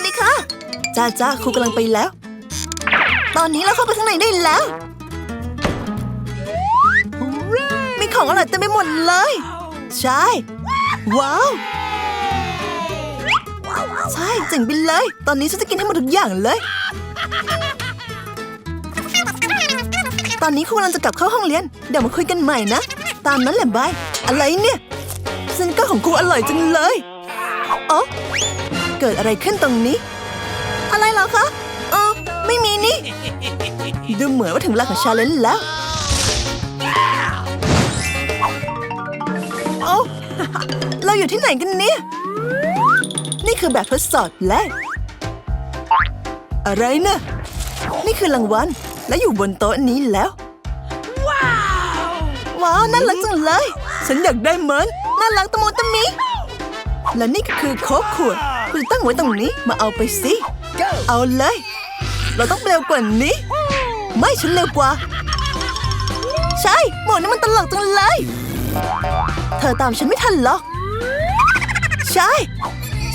วัสดีค่ะจ้าจ้าครูกำลังไปแล้ว ตอนนี้เราเข้าไปข้างในได้แล้วมีของอร่อยเต็มไปหมดเลย ใช่ ว้าว ใช่เจ๋งไปเลย ตอนนี้ฉันจะกินให้หมดทุกอย่างเลย ตอนนี้ครูกำลังจะกลับเข้าห้องเรียน เดี๋ยวมาคุยกันใหม่นะ ตามนั้นแหละบาย อะไรเนี่ยสนเก็ของครูอร่อยจังเลย อ๋อ เกิดอะไรขึ้นตรงนี้ อะไรเหรอคะ เออ ไม่มีนี่ ดูเหมือนว่าถึงเวลาของชาเลนจ์แล้ว โอ้เราอยู่ที่ไหนกันเนี่ย นี่คือแบบทดสอบแรก อะไรนะ นี่คือรางวัล และอยู่บนโต๊ะนี้แล้ว ว้าวน่ารักจังเลย ฉันอยากได้เหมือนน่ารักตะมูตะมิและนี่ก็คือโค้กขวด คุณตั้งไว้ตรงนี้ มาเอาไปสิ เอาเลย เราต้องเร็วกว่านี้ ไม่ฉันเร็วกว่า ใช่หมอนี่มันตลกจังเลย เธอตามฉันไม่ทันหรอก ใช่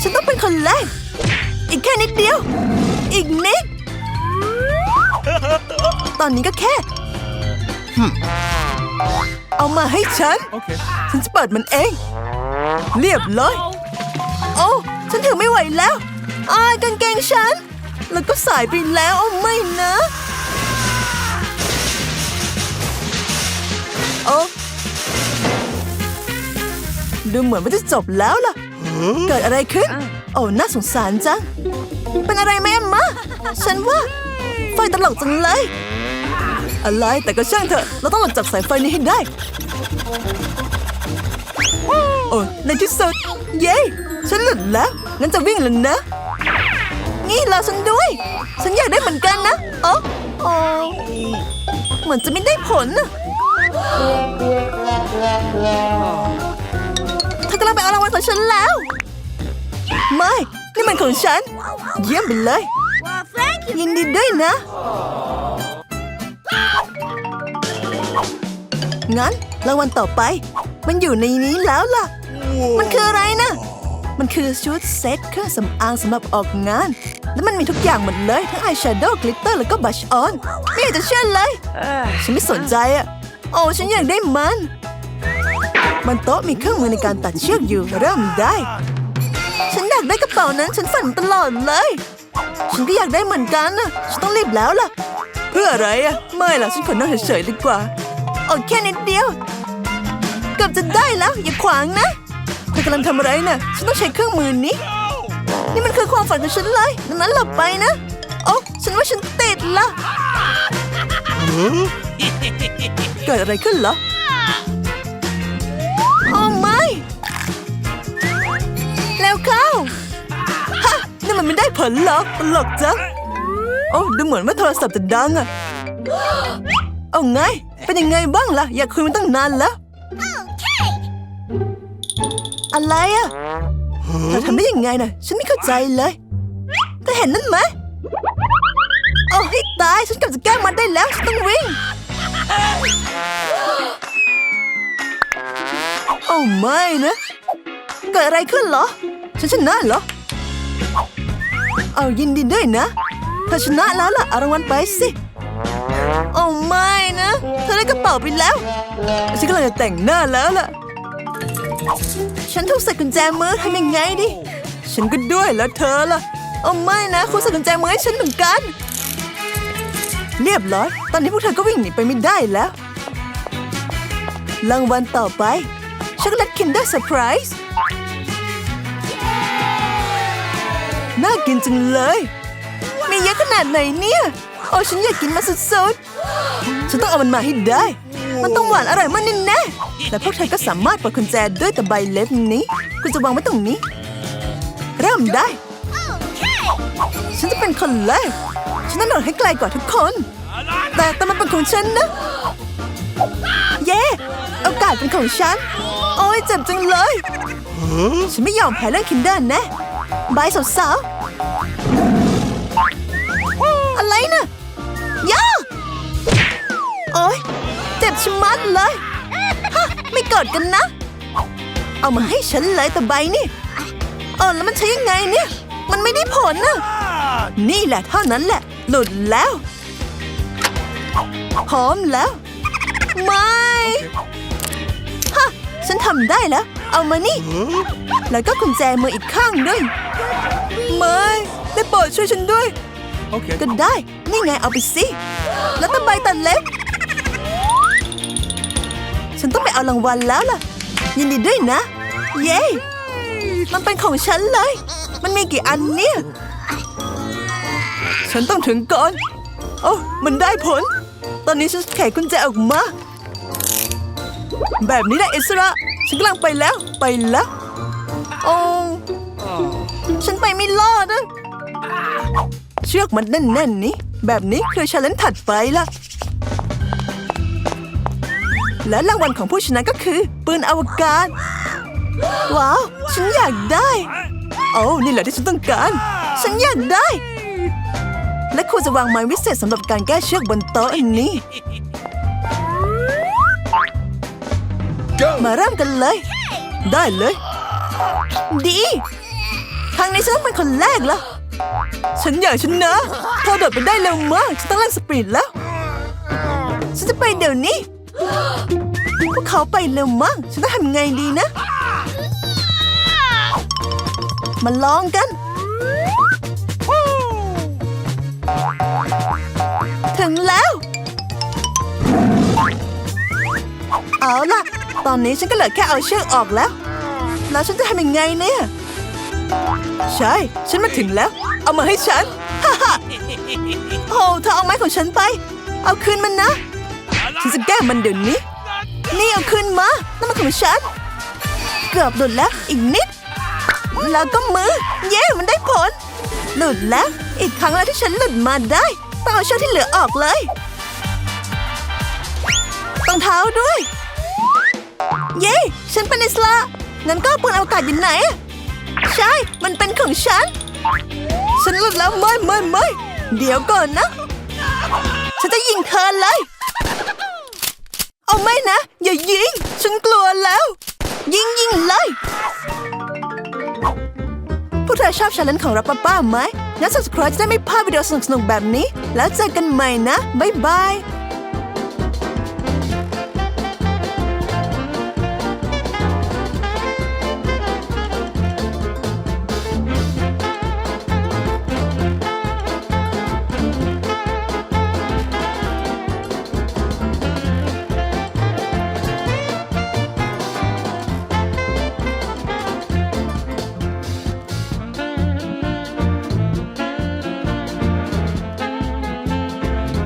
ฉันต้องเป็นคนแรก อีกแค่นิดเดียว อีกนิด ตอนนี้ก็แค่ เอามาให้ฉัน Okay. ฉันจะเปิดมันเอง เรียบร้อย โอ้ ฉันถือไม่ไหวแล้วอายกางเกงฉัน แล้วก็สายไปแล้วโอ้ไม่นะ โอ้ดูเหมือนว่าจะจบแล้วล่ะ เกิดอะไรขึ้น โอ้น่าสงสารจัง เป็นอะไรไหมอมมาฉันว่า ไฟตลกจังเลย อะไรแต่ก็ช่างเถอะ เราต้องหลบจากสายไฟนี้ให้ได้ โอ้ในที่สุด เย้ ฉันหลุดแล้วงั้นจะวิ่งแล้วนะ นี่รอฉันด้วย ฉันอยากได้เหมือนกันนะโอ้โอ้เหมือนจะไม่ได้ผลเธอกำลังไปเอารางวัลของฉันแล้ว ไม่นี่มันของฉัน เยี่ยมไปเลยยินดีด้วยนะ งั้นรางวัลต่อไป มันอยู่ในนี้แล้วล่ะ มันคืออะไรนะ มันคือชุดเซ็ตเครื่องสำอางสำหรับออกงาน แล้วมันมีทุกอย่างหมดเลย ทั้งอายแชโดว์กลิตเตอร์แล้วก็บัชออน ไม่อยากจะเชื่อเลย ฉันไม่สนใจอะโอ้ฉันอยากได้มันมันโต๊ะมีเครื่องมือในการตัดเชือกอยู่เริ่มได้ ฉันอยากได้กระเป๋านั้นฉันฝันตลอดเลย ฉันก็อยากได้เหมือนกันนะฉันต้องรีบแล้วล่ะ เพื่ออะไรอะไม่ล่ะฉันขอนั่งเฉยๆดีกว่าโอ้แค่นิดเดียว เกือบจะได้แล้วอย่าขวางนะ เธอกำลังทำอะไรนะ่ะฉันต้องใช้เครื่องมือนี้ นี่มันคือความฝันของฉันเลยดังนั้นหลับไปนะโอ้ฉันว่าฉันติดละเกิดอะไรขึ้นเหรอโอ้ไม่แล้วเข้าฮะนี่มันไม่ได้ผลหรอกตลกจังโอ้ดูเหมือนว่าโทรศัพท์จะดังอะเอาไง เป็นยังไงบ้างล่ะ อยากคุยมันตั้งนานแล้วอ อะไรอะเธอทำได้ยังไงน่ะ ฉันไม่เข้าใจเลยเธอเห็นนั่นไหมโอ้ให้ตาย ฉันกำลังจะแก้มันได้แล้ว ฉันต้องวิ่ง โอ้ไม่นะ เกิดอะไรขึ้นเหรอ ฉันชนะเหรอ เอายินดีด้วยนะ เธอชนะแล้วล่ะเอารางวัลไปสิ โอ้ไม่นะ เธอได้กระเป๋าไปแล้ว ฉันกำลังจะแต่งหน้าแล้วล่ะ ฉันถูกใส่กุญแจมือทำยังไงดิ ฉันก็ด้วยแล้วเธอล่ะโอ้ไม่นะคุณใส่กุญแจมือให้ฉันเหมือนกัน เรียบร้อย ตอนนี้พวกเธอก็วิ่งหนีไปไม่ได้แล้ว รางวัลต่อไป ช็อกโกแลตคินเดอร์เซอร์ไพรส์ น่ากินจังเลย มีเยอะขนาดไหนเนี่ย โอ้ฉันอยากกินมาสุดๆ ฉันต้องเอามันมาให้ได้ มันต้องหวานอร่อยมากแน่ๆและพวกเธอก็สามารถเปิดกุญแจด้วยตะไบเล็บนี้ คุณจะวางไว้ตรงนี้ เริ่มได้ ฉันจะเป็นคนแรก ฉันต้องโดดให้ไกลกว่าทุกคน แต่แต่มันเป็นของฉันนะ เย้โอกาสเป็นของฉัน โอ้ยเจ็บจังเลย ฉันไม่ยอมแพ้เรื่องคินเดอร์นะบายสาวๆ ดเลย ฮะ ไม่กอดกันนะ เอามาให้ฉันเลยแต่ใบนี่เออแล้วมันใช้ยังไงเนี่ย มันไม่ได้ผลนะ นี่แหละเท่านั้นแหละ หลุดแล้วพร้อมแล้ว ไม่ฮะฉันทำได้แล้ว เอามานี่ แล้วก็กุญแจมืออีกข้างด้วย ไม่ได้โปรดช่วยฉันด้วย Okay. ก็ได้ นี่ไงเอาไปสิ แล้วทำไมตัดเล็บ ฉันต้องไปเอารางวัลแล้วล่ะ ยินดีด้วยนะ เย้ มันเป็นของฉันเลย มันมีกี่อันเนี่ย ฉันต้องถึงก่อน โอ้ มันได้ผล ตอนนี้ฉันไขกุญแจออกมา แบบนี้แหละอิสระ ฉันกำลังไปแล้ว ไปแล้ว โอ้ฉันไปไม่รอดอะเชือกมันแน่นๆนี้ แบบนี้คือชาเลนจ์ถัดไปล่ะ และรางวัลของผู้ชนะก็คือ ปืนอวกาศ ว้าว ฉันอยากได้ โอ้นี่แหละที่ฉันต้องการ ฉันอยากได้ และครูจะวางไม้วิเศษสำหรับการแก้เชือกบนโต๊ะอันนี้ Go. มาเริ่มกันเลย ได้เลย ดีครั้งนี้ฉันต้องเป็นคนแรกละฉันอยากชนะเธอโดดไปได้เร็วมาก ฉันต้องเล่นสปีดแล้ว ฉันจะไปเดี๋ยวนี้ พวกเขาไปเร็วมากฉันต้องทำไงดีนะ มาลองกัน ถึงแล้ว เอาล่ะ ตอนนี้ฉันก็เหลือแค่เอาเชือกออกแล้ว แล้วฉันจะทำยังไงเนี่ย ใช่ ฉันมาถึงแล้ว เอามาให้ฉัน ฮ่าฮ่าโอ้เธอเอาไม้ของฉันไป เอาคืนมันนะ ฉันจะแก้มันเดี๋ยวนี้ นี่เอาคืนมานั่นมันของฉัน เกือบหลุดแล้วอีกนิด แล้วก็มือ เย้มันได้ผล หลุดแล้ว อีกครั้งแล้วที่ฉันหลุดมาได้ต้องเอาเชือกที่เหลือออกเลยรองเท้าด้วย เย้ ฉันเป็นอิสระงั้นก็ปืนอวกาศอยู่ไหน ใช่ มันเป็นของฉัน ฉันหลุดแล้วไม่ไม่ไม่เดี๋ยวก่อนนะ ฉันจะยิงเธอเลย ไม่นะ อย่ายิง ฉันกลัวแล้ว ยิงยิงเลยพวกเธอชอบชาเลนจ์ของรับป้าป้าไหมงั้น subscribe จะได้ไม่พลาดวิดีโอสนุกๆแบบนี้ แล้วเจอกันใหม่นะ บ๊ายบาย